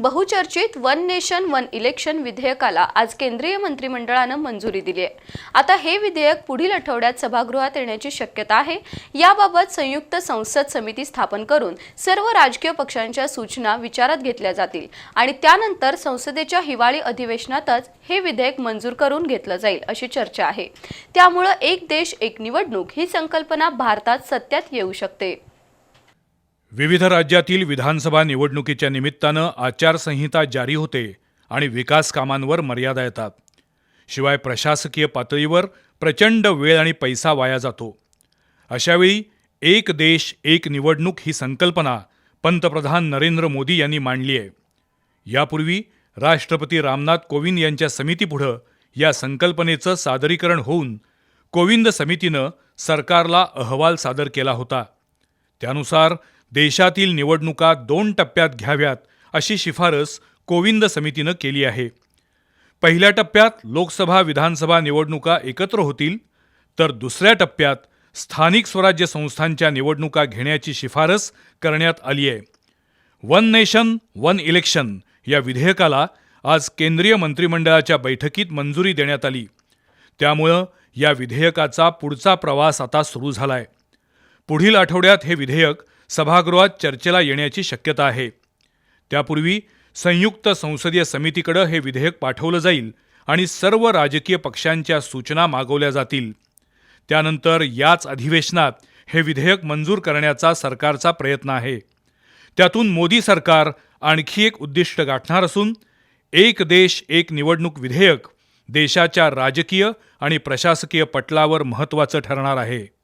बहुचर्चित one nation one election विधेयकाला आज केंद्रीय मंत्रिमंडळानं मंजुरी दिली आहे. आता हे विधेयक पुढील आठवड्यात सभागृहात येण्याची शक्यता आहे. याबाबत संयुक्त संसद समिती स्थापन करून सर्व राजकीय पक्षांच्या सूचना विचारात घेतल्या जातील आणि त्यानंतर संसदेच्या हिवाळी अधिवेशनातच हे विधेयक मंजूर करून घेतलं जाईल अशी चर्चा आहे. त्यामुळं एक देश एक निवडणूक ही संकल्पना भारतात सत्यात येऊ शकते. विविध राज्यातील विधानसभा निवडणुकीच्या निमित्तानं आचारसंहिता जारी होते आणि विकास कामांवर मर्यादा येतात. शिवाय प्रशासकीय पातळीवर प्रचंड वेळ आणि पैसा वाया जातो. अशावेळी एक देश एक निवडणूक ही संकल्पना पंतप्रधान नरेंद्र मोदी यांनी मांडली आहे. यापूर्वी राष्ट्रपती रामनाथ कोविंद यांच्या समितीपुढं या संकल्पनेचं सादरीकरण होऊन कोविंद समितीनं सरकारला अहवाल सादर केला होता. त्यानुसार देशातील निवडणुका दोन टप्प्यात घ्याव्यात अशी शिफारस कोविंद समितीनं केली आहे. पहिल्या टप्प्यात लोकसभा विधानसभा निवडणुका एकत्र होतील तर दुसऱ्या टप्प्यात स्थानिक स्वराज्य संस्थांच्या निवडणुका घेण्याची शिफारस करण्यात आली आहे. वन नेशन वन इलेक्शन या विधेयकाला आज केंद्रीय मंत्रिमंडळाच्या बैठकीत मंजुरी देण्यात आली. त्यामुळं या विधेयकाचा पुढचा प्रवास आता सुरू झालाय. पुढील आठवड्यात हे विधेयक सभागृहात चर्चेला येण्याची शक्यता आहे. त्यापूर्वी संयुक्त संसदीय समितीकडे हे विधेयक पाठवलं जाईल आणि सर्व राजकीय पक्षांच्या सूचना मागवल्या जातील. त्यानंतर याच अधिवेशनात हे विधेयक मंजूर करण्याचा सरकारचा प्रयत्न आहे. त्यातून मोदी सरकार आणखी एक उद्दिष्ट गाठणार असून एक देश एक निवडणूक विधेयक देशाच्या राजकीय आणि प्रशासकीय पटलावर महत्त्वाचं ठरणार आहे.